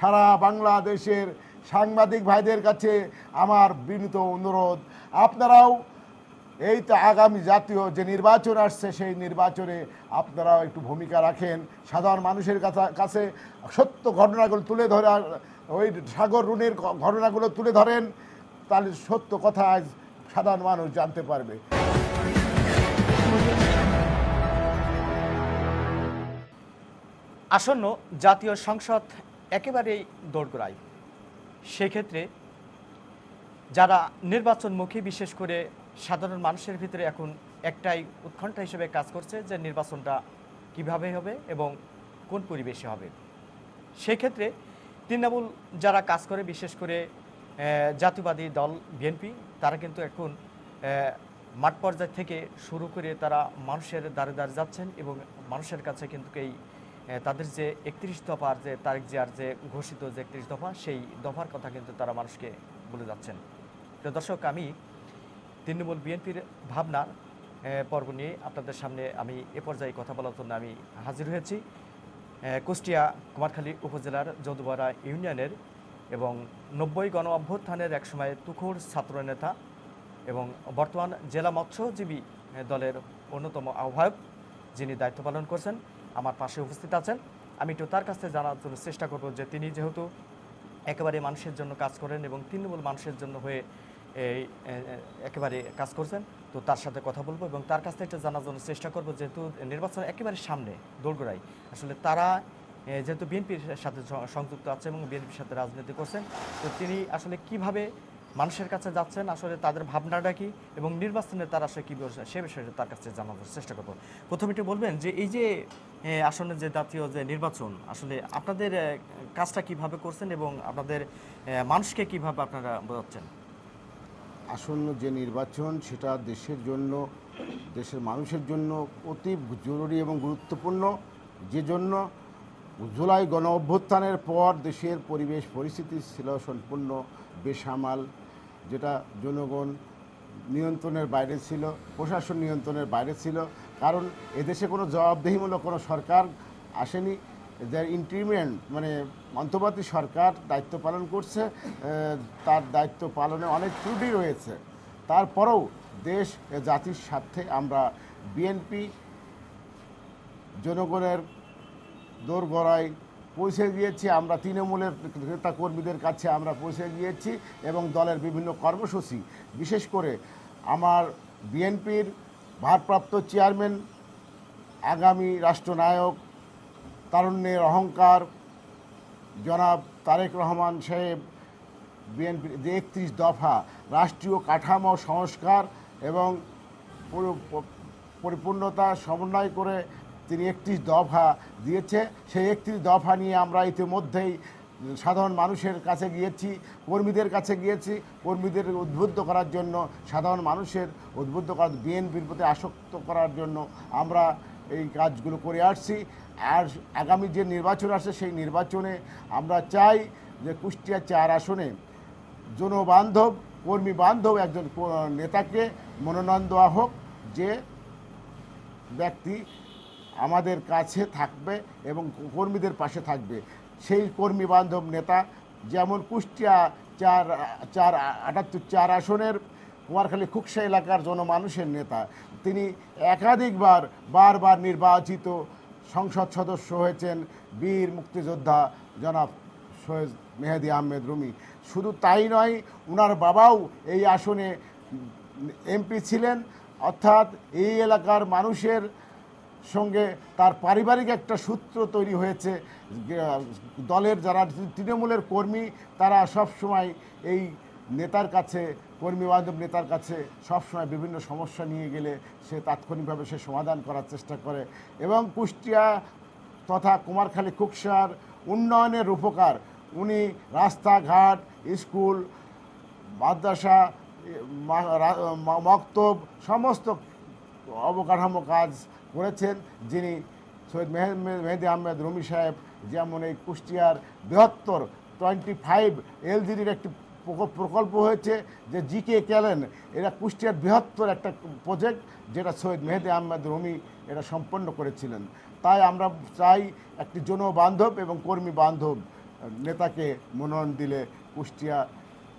সারা বাংলাদেশের সাংবাদিক ভাইদের কাছে আমার বিনীত অনুরোধ। আপনারাও এই তো আগামী জাতীয় যে নির্বাচন আসছে, সেই নির্বাচনে আপনারাও একটু ভূমিকা রাখেন। সাধারণ মানুষের কাছা- সত্য ঘটনাগুলো তুলে ধরার ওই সাগর রুনের ঘটনাগুলো তুলে ধরেন, তাহলে সত্য কথা আজ সাধারণ মানুষ জানতে পারবে। আসন্ন জাতীয় সংসদ একেবারেই দোরগোড়ায় সেক্ষেত্রে যারা নির্বাচনমুখী, বিশেষ করে সাধারণ মানুষের ভিতরে এখন একটাই উৎকণ্ঠা হিসেবে কাজ করছে যে নির্বাচনটা কীভাবে হবে এবং কোন পরিবেশে হবে। সেক্ষেত্রে তৃণমূল যারা কাজ করে, বিশেষ করে জাতীয়বাদী দল, বিএনপি, তারা কিন্তু এখন মাঠ পর্যায় থেকে শুরু করে তারা মানুষের দ্বারে দ্বারে যাচ্ছেন এবং মানুষের কাছে কিন্তু এই তাদের যে একত্রিশ দফার যে তারিখ জিয়ার যে ঘোষিত যে একত্রিশ দফা, সেই দফার কথা কিন্তু তারা মানুষকে বলে যাচ্ছেন। তো দর্শক, আমি তৃণমূল বিএনপির ভাবনার পর্ব নিয়ে আপনাদের সামনে আমি এ পর্যায়ে কথা বলার জন্য আমি হাজির হয়েছি। কুষ্টিয়া কুমারখালী উপজেলার যদুবাড়া ইউনিয়নের এবং নব্বই গণ অভ্যুত্থানের একসময় তুখোর ছাত্রনেতা এবং বর্তমান জেলা মৎস্যজীবী দলের অন্যতম আহ্বায়ক, যিনি দায়িত্ব পালন করছেন। আমার পাশে উপস্থিত আছেন। আমি একটু তার কাছ থেকে জানার জন্য চেষ্টা করব যে তিনি যেহেতু একেবারে মানুষের জন্য কাজ করেন এবং তৃণমূল মানুষের জন্য হয়ে এই একেবারে কাজ করছেন, তো তার সাথে কথা বলব এবং তার কাছ থেকে একটু জানার জন্য চেষ্টা করব যেহেতু নির্বাচন একেবারে সামনে দোরগোড়াই আসলে তারা যেহেতু বিএনপির সাথে সংযুক্ত আছে এবং বিএনপির সাথে রাজনীতি করছেন, তো তিনি আসলে কীভাবে মানুষের কাছে যাচ্ছেন, আসলে তাদের ভাবনাটা কি এবং নির্বাচনে তারা আসলে কী সে বিষয়ে তার কাছে জানানোর চেষ্টা করব। প্রথমে একটু বলবেন যে এই যে আসন্ন যে জাতীয় যে নির্বাচন, আসলে আপনাদের কাজটা কীভাবে করছেন এবং আপনাদের মানুষকে কীভাবে আপনারা বোঝাচ্ছেন? আসন্ন যে নির্বাচন, সেটা দেশের জন্য, দেশের মানুষের জন্য অতি জরুরি এবং গুরুত্বপূর্ণ। যে জন্য জুলাই গণ অভ্যুত্থানের পর দেশের পরিবেশ, পরিস্থিতি ছিল সম্পূর্ণ বেসামাল, যেটা জনগণ নিয়ন্ত্রণের বাইরে ছিল, প্রশাসন নিয়ন্ত্রণের বাইরে ছিল। কারণ এদেশে কোনো জবাবদেহিমূলক কোনো সরকার আসেনি। যে ইন্ট্রিমেন্ট মানে অন্তর্বর্তী সরকার দায়িত্ব পালন করছে তার দায়িত্ব পালনে অনেক ত্রুটি রয়েছে। তারপরেও দেশ জাতির স্বার্থে আমরা বিএনপি জনগণের দোরগড়ায় পৌঁছে গিয়েছি, আমরা তৃণমূলের নেতা কর্মীদের কাছে আমরা পৌঁছে গিয়েছি এবং দলের বিভিন্ন কর্মসূচি। বিশেষ করে আমার বিএনপির ভারপ্রাপ্ত চেয়ারম্যান, আগামী রাষ্ট্রনায়ক, তারুণ্যের অহংকার, জনাব তারেক রহমান সাহেব, বিএনপির যে একত্রিশ দফা রাষ্ট্রীয় কাঠামো সংস্কার এবং পরিপূর্ণতা সমন্বয় করে তিনি একত্রিশ দফা দিয়েছে, সেই একত্রিশ দফা নিয়ে আমরা ইতিমধ্যেই সাধারণ মানুষের কাছে গিয়েছি, কর্মীদের কাছে গিয়েছি, কর্মীদের উদ্বুদ্ধ করার জন্য, সাধারণ মানুষের উদ্বুদ্ধ করার, বিএনপির প্রতি আসক্ত করার জন্য আমরা এই কাজগুলো করে আসছি। আর আগামী যে নির্বাচন আসে সেই নির্বাচনে আমরা চাই যে কুষ্টিয়া চার আসনে জনবান্ধব কর্মী বান্ধব একজন নেতাকে মনোনয়ন দেওয়া হোক, যে ব্যক্তি আমাদের কাছে থাকবে এবং কর্মীদের পাশে থাকবে। সেই কর্মী বান্ধব নেতা, যেমন কুষ্টিয়া চার চার, আটাত্তর চার আসনের কুমারখালী খুকসা এলাকার জনমানুষের নেতা, তিনি একাধিকবার বারবার নির্বাচিত সংসদ সদস্য হয়েছেন বীর মুক্তিযোদ্ধা জনাব সৈয়দ মেহেদি আহমেদ রুমি। শুধু তাই নয় ওনার বাবাও এই আসনে এমপি ছিলেন, অর্থাৎ এই এলাকার মানুষের সঙ্গে তার পারিবারিক একটা সূত্র তৈরি হয়েছে। দলের যারা তৃণমূলের কর্মী, তারা সব সময় এই নেতার কাছে, কর্মী বান্ধব নেতার কাছে সবসময় বিভিন্ন সমস্যা নিয়ে গেলে সে তাৎক্ষণিকভাবে সে সমাধান করার চেষ্টা করে। এবং কুষ্টিয়া তথা কুমারখালী কুকসার উন্নয়নের উপকার উনি রাস্তাঘাট, স্কুল, মাদ্রাসা মক্তব, সমস্ত অবকাঠামো কাজ করেছেন, যিনি সৈয়দ মেহে- মেহেদি আহমেদ রুমি সাহেব, যেমন এই কুষ্টিয়ার বৃহত্তর টোয়েন্টি ফাইভ এলজিডির একটি প্রক- প্রকল্প হয়েছে যে জিকে ক্যালেন। এরা কুষ্টিয়ার বৃহত্তর একটা প্রজেক্ট যেটা সৈয়দ মেহেদি আহমেদ রুমি এটা সম্পন্ন করেছিলেন। তাই আমরা চাই একটি জনবান্ধব এবং কর্মী বান্ধব নেতাকে মনোনয়ন দিলে কুষ্টিয়া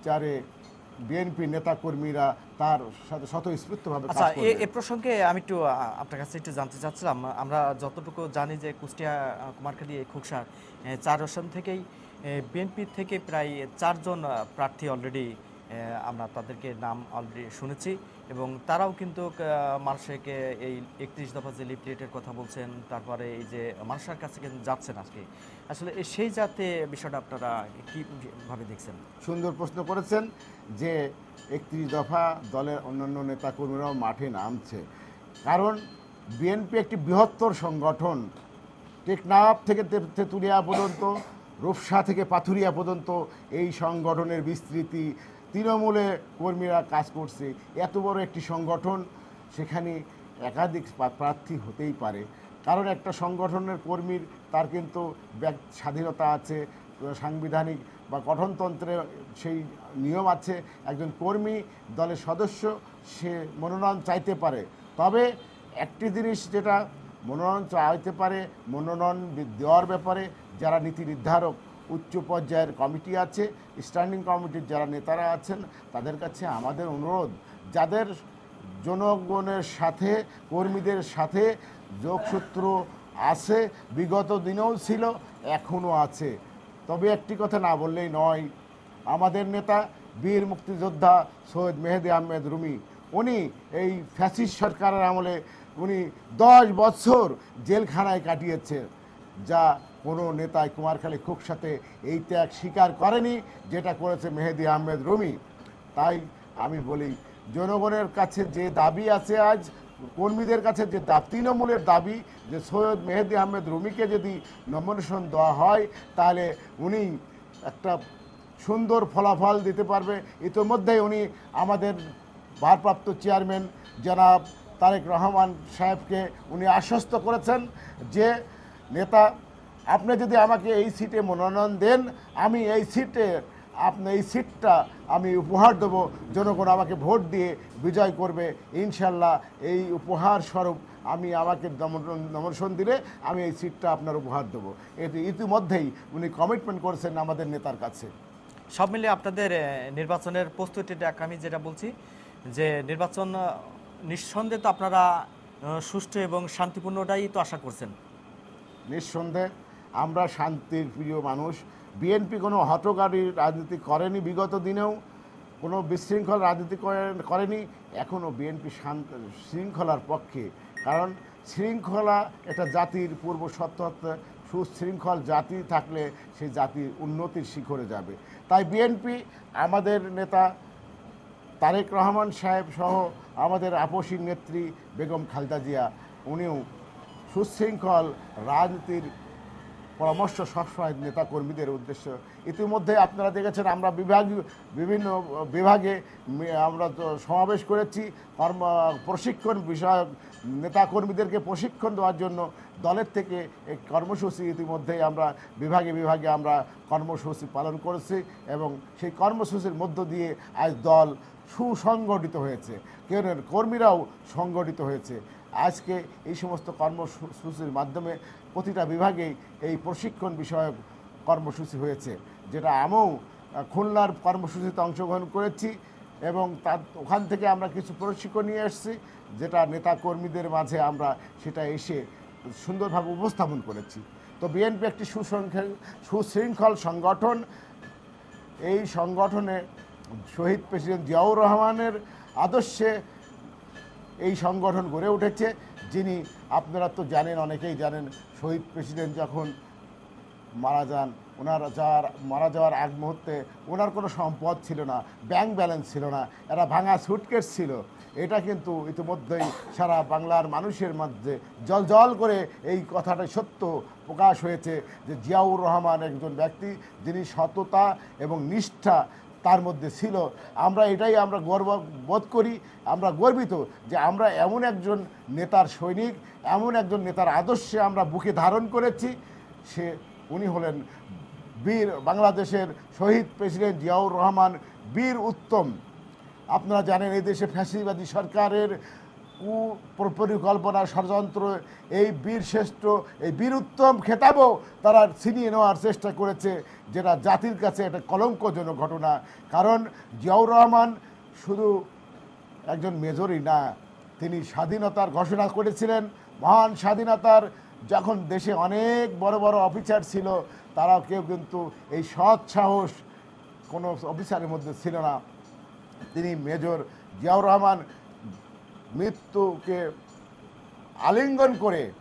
চারে বিএনপি নেতাকর্মীরা তার সাথে স্বতঃস্ফূর্তভাবে কাজ আচ্ছা এ- প্রসঙ্গে আমি একটু আপনার কাছে একটু জানতে চাচ্ছিলাম। আমরা যতটুকু জানি যে কুষ্টিয়া কুমারখালি খুকসার চার আসন থেকেই বিএনপি থেকে প্রায় চারজন প্রার্থী অলরেডি আমরা তাদেরকে নাম অলরেডি শুনেছি এবং তারাও কিন্তু মানুষকে এই একত্রিশ দফা যে লিফলেটের কথা বলছেন, তারপরে এই যে মানুষের কাছে কিন্তু যাচ্ছেন আজকে। আসলে সেই যাতে বিষয়টা আপনারা কীভাবে দেখছেন? সুন্দর প্রশ্ন করেছেন যে একত্রিশ দফা দলের অন্যান্য নেতাকর্মীরাও মাঠে নামছে। কারণ বিএনপি একটি বৃহত্তর সংগঠন, টেকনাফ থেকে তেঁতুলিয়া পর্যন্ত, রূপসা থেকে পাথুরিয়া পর্যন্ত এই সংগঠনের বিস্তৃতি তৃণমূলে কর্মীরা কাজ করছে, এত বড় একটি সংগঠন সেখানে একাধিক প্রার্থী হতেই পারে। কারণ একটা সংগঠনের কর্মীর তার কিন্তু স্বাধীনতা আছে, সাংবিধানিক বা গঠনতন্ত্রে সেই নিয়ম আছে। একজন কর্মী, দলের সদস্য, সে মনোনয়ন চাইতে পারে। তবে একটি জিনিস যেটা মনোনয়ন চাইতে পারে, মনোনয়ন দেওয়ার ব্যাপারে যারা নীতি নির্ধারক উচ্চ পর্যায়ের কমিটি আছে স্ট্যান্ডিং কমিটির যারা নেতারা আছেন, তাদের কাছে আমাদের অনুরোধ, যাদের জনগণের সাথে, কর্মীদের সাথে যোগসূত্র আছে, বিগত দিনেও ছিল, এখনও আছে। তবে একটি কথা না বললেই নয়, আমাদের নেতা বীর মুক্তিযোদ্ধা সৈয়দ মেহেদি আহমেদ রুমি, উনি এই ফ্যাসিস্ট সরকারের আমলে উনি দশ বছর জেলখানায় কাটিয়েছে, যা কোনো নেতাই কুমারখালী খুব সাথে এই ত্যাগ স্বীকার করেনি, যেটা করেছে মেহেদি আহমেদ রুমি। তাই আমি বলি, জনগণের কাছে যে দাবি আছে আজ, কর্মীদের কাছে যে তৃণমূলের দাবি যে সৈয়দ মেহেদি আহমেদ রুমিকে যদি নমিনেশন দেওয়া হয়, তাহলে উনি একটা সুন্দর ফলাফল দিতে পারবে। ইতিমধ্যেই উনি আমাদের ভারপ্রাপ্ত চেয়ারম্যান জনাব তারেক রহমান সাহেবকে উনি আশ্বস্ত করেছেন যে নেতা আপনি যদি আমাকে এই সিটে মনোনয়ন দেন আমি এই সিটে আপনি এই সিটটা আমি উপহার দেব। জনগণ আমাকে ভোট দিয়ে বিজয় করবে। ইনশাল্লাহ এই উপহার স্বরূপ আমি আমাকে নমিনেশন দিলে আমি এই সিটটা আপনার উপহার দেবো। এটি ইতিমধ্যেই উনি কমিটমেন্ট করেছেন আমাদের নেতার কাছে। সব মিলিয়ে আপনাদের নির্বাচনের প্রস্তুতিটা আমি যেটা বলছি যে নির্বাচন নিঃসন্দেহে তো আপনারা সুষ্ঠু এবং শান্তিপূর্ণটাই তো আশা করছেন। নিঃসন্দেহে। আমরা শান্তির প্রিয় মানুষ। বিএনপি কোনো হটকারী রাজনীতি করেনি বিগত দিনেও, কোনো বিশৃঙ্খল রাজনীতি করে- করেনি। এখনও বিএনপি শান্ত, শৃঙ্খলার পক্ষে। কারণ শৃঙ্খলা একটা জাতির পূর্ব সত্ত্ব সুশৃঙ্খল জাতি থাকলে সেই জাতির উন্নতির শিখরে যাবে। তাই বিএনপি, আমাদের নেতা তারেক রহমান সাহেব সহ আমাদের আপসী নেত্রী বেগম খালেদা জিয়া, উনিও সুশৃঙ্খল রাজনীতির পরামর্শ সবসময় নেতা কর্মীদের উদ্দেশ্য। ইতিমধ্যে আপনারা দেখেছেন আমরা বিভাগীয় বিভিন্ন বিভাগে আমরা তো সমাবেশ করেছি। কর্ম, প্রশিক্ষণ বিষয়ক নেতা কর্মীদেরকে প্রশিক্ষণ দেওয়ার জন্য দলের থেকে এই কর্মসূচি ইতিমধ্যেই আমরা বিভাগে বিভাগে আমরা কর্মসূচি পালন করেছি এবং সেই কর্মসূচির মধ্য দিয়ে আজ দল সুসংগঠিত হয়েছে। কেন কর্মীরাও সংগঠিত হয়েছে। আজকে এই সমস্ত কর্মসূচির মাধ্যমে প্রতিটা বিভাগেই এই প্রশিক্ষণ বিষয়ক কর্মসূচি হয়েছে, যেটা আমিও খুলনার কর্মসূচিতে অংশগ্রহণ করেছি এবং তার, ওখান থেকে আমরা কিছু প্রশিক্ষণ নিয়ে এসেছি, যেটা নেতা কর্মীদের মাঝে আমরা সেটা এসে সুন্দরভাবে উপস্থাপন করেছি। তো বিএনপি একটি সুসংখ্যা, সুশৃঙ্খল সংগঠন। এই সংগঠনে শহীদ প্রেসিডেন্ট জিয়াউর রহমানের আদর্শে এই সংগঠন গড়ে উঠেছে, যিনি আপনারা তো জানেন, অনেকেই জানেন, শহীদ প্রেসিডেন্ট যখন মারা যান, ওনার যাওয়ার, মারা যাওয়ার আগ মুহূর্তে ওনার কোনো সম্পদ ছিল না ব্যাংক ব্যালেন্স ছিল না এরা ভাঙা সুটকেস ছিল। এটা কিন্তু ইতিমধ্যেই সারা বাংলার মানুষের মধ্যে জল জল করে এই কথাটা সত্য প্রকাশ হয়েছে যে জিয়াউর রহমান একজন ব্যক্তি, যিনি সততা এবং নিষ্ঠা তার মধ্যে ছিল। আমরা এটাই আমরা গর্ব বোধ করি, আমরা গর্বিত যে আমরা এমন একজন নেতার সৈনিক, এমন একজন নেতার আদর্শে আমরা বুকে ধারণ করেছি। সে, উনি হলেন বীর বাংলাদেশের শহীদ প্রেসিডেন্ট জিয়াউর রহমান বীর উত্তম। আপনারা জানেন এই দেশে ফ্যাসিবাদী সরকারের পরিকল্পনা ষড়যন্ত্র, এই বীর শ্রেষ্ঠ, এই বীর উত্তম খেতাবও তারা ছিনিয়ে নেওয়ার চেষ্টা করেছে, যেটা জাতির কাছে একটা কলঙ্কজনক ঘটনা। কারণ জিয়াউর রহমান শুধু একজন মেজরই না, তিনি স্বাধীনতার ঘোষণা করেছিলেন। মহান স্বাধীনতার যখন দেশে অনেক বড় বড় অফিসার ছিল, তারাও কেউ কিন্তু এই সৎ সাহস কোনো অফিসারের মধ্যে ছিল না। তিনি মেজর জিয়াউর রহমান মৃত্যুকে আলিঙ্গন করে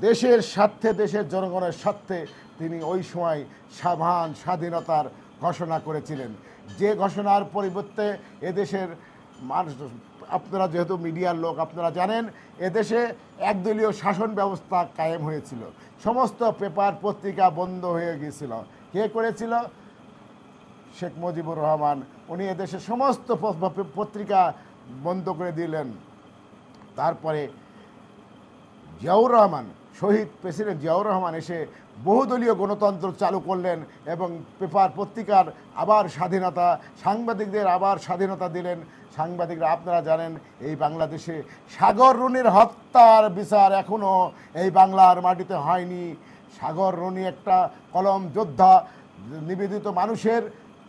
দেশের স্বার্থে, দেশের জনগণের স্বার্থে তিনি ওই সময় সাধারণ স্বাধীনতার ঘোষণা করেছিলেন। যে ঘোষণার পরিবর্তে এদেশের মানুষ, আপনারা যেহেতু মিডিয়ার লোক, আপনারা জানেন, এদেশে একদলীয় শাসন ব্যবস্থা কায়েম হয়েছিল। সমস্ত পেপার পত্রিকা বন্ধ হয়ে গিয়েছিল। কে করেছিল? শেখ মুজিবুর রহমান। উনি এদেশের সমস্ত পত্রিকা বন্ধ করে দিলেন। তারপরে জিয়াউর রহমান, শহীদ প্রেসিডেন্ট জিয়াউর রহমান এসে বহুদলীয় গণতন্ত্র চালু করলেন এবং পেপার পত্রিকার আবার স্বাধীনতা, সাংবাদিকদের আবার স্বাধীনতা দিলেন। সাংবাদিকরা, আপনারা জানেন, এই বাংলাদেশে সাগর রুনির হত্যার বিচার এখনও এই বাংলার মাটিতে হয়নি। সাগর রুনি একটা কলম যোদ্ধা, নিবেদিত মানুষের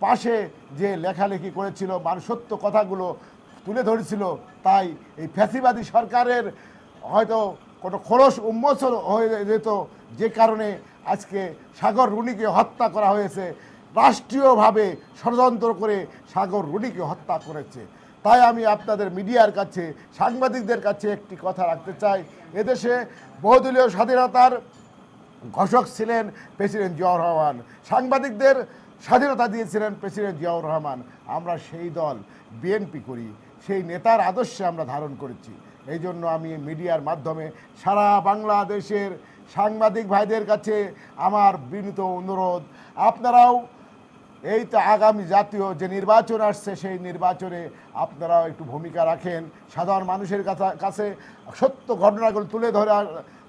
পাশে যে লেখালেখি করেছিল, মানুষত্ব কথাগুলো তুলে ধরেছিল। তাই এই ফ্যাসিবাদী সরকারের হয়তো কোনো খোলস উন্মোচন হয়ে যেত, যে কারণে আজকে সাগর রুনিকে হত্যা করা হয়েছে। রাষ্ট্রীয়ভাবে ষড়যন্ত্র করে সাগর রুনিকে হত্যা করেছে। তাই আমি আপনাদের মিডিয়ার কাছে, সাংবাদিকদের কাছে একটি কথা রাখতে চাই। এদেশে বহুদলীয় স্বাধীনতার ঘোষক ছিলেন প্রেসিডেন্ট জিয়াউর রহমান। সাংবাদিকদের স্বাধীনতা দিয়েছিলেন প্রেসিডেন্ট জিয়াউর রহমান। আমরা সেই দল, বিএনপি করি। সেই নেতার আদর্শে আমরা ধারণ করেছি। এই জন্য আমি মিডিয়ার মাধ্যমে সারা বাংলাদেশের সাংবাদিক ভাইদের কাছে আমার বিনীত অনুরোধ, আপনারাও এই তো আগামী জাতীয় যে নির্বাচন আসছে, সেই নির্বাচনে আপনারাও একটু ভূমিকা রাখেন। সাধারণ মানুষের কাছা- সত্য ঘটনাগুলো তুলে ধরে,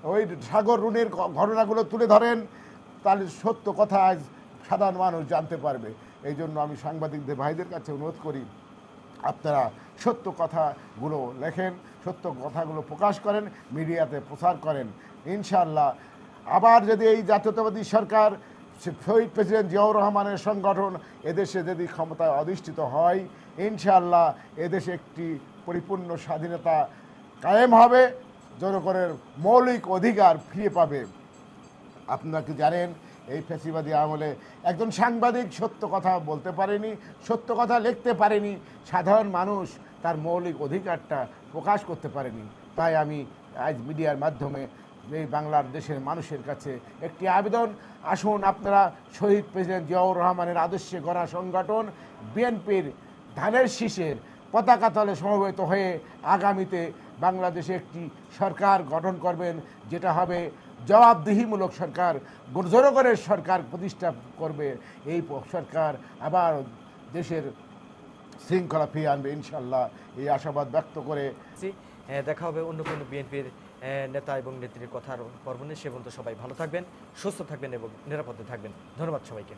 ওই সাগর রুনের ঘ- ঘটনাগুলো তুলে ধরেন, তাহলে সত্য কথা আজ সাধারণ মানুষ জানতে পারবে। এই জন্য আমি সাংবাদিকদের ভাইদের কাছে অনুরোধ করি আপনারা সত্য কথাগুলো লেখেন, সত্য কথাগুলো প্রকাশ করেন, মিডিয়াতে প্রচার করেন। ইনশাআল্লাহ, আবার যদি এই জাতীয়তাবাদী সরকার, শহীদ প্রেসিডেন্ট জিয়াউর রহমানের সংগঠন এদেশে যদি ক্ষমতায় অধিষ্ঠিত হয়, ইনশাআল্লাহ এদেশে একটি পরিপূর্ণ স্বাধীনতা কায়েম হবে, জনগণের মৌলিক অধিকার ফিরে পাবে। আপনারা কি জানেন এই ফ্যাসিবাদী আমলে একজন সাংবাদিক সত্য কথা বলতে পারেনি, সত্য কথা লিখতে পারেনি, সাধারণ মানুষ তার মৌলিক অধিকারটা প্রকাশ করতে পারেনি। তাই আমি আজ মিডিয়ার মাধ্যমে এই বাংলার দেশের মানুষের কাছে একটি আবেদন। আসুন আপনারা শহীদ প্রেসিডেন্ট জিয়াউর রহমানের আদর্শে গড়া সংগঠন বিএনপির ধানের শীষের পতাকা তলে সমবেত হয়ে আগামীতে বাংলাদেশে একটি সরকার গঠন করবেন, যেটা হবে জবাবদিহিমূলক সরকার, জনগণের সরকার প্রতিষ্ঠা করবে। এই সরকার আবার দেশের শৃঙ্খলা ফিরে আনবে ইনশাল্লাহ এই আশাবাদ ব্যক্ত করে দেখা হবে অন্য কোনো বিএনপির নেতা এবং নেত্রীর কথার পর্ব নিয়ে সে পর্যন্ত সবাই ভালো থাকবেন, সুস্থ থাকবেন এবং নিরাপদে থাকবেন। ধন্যবাদ সবাইকে।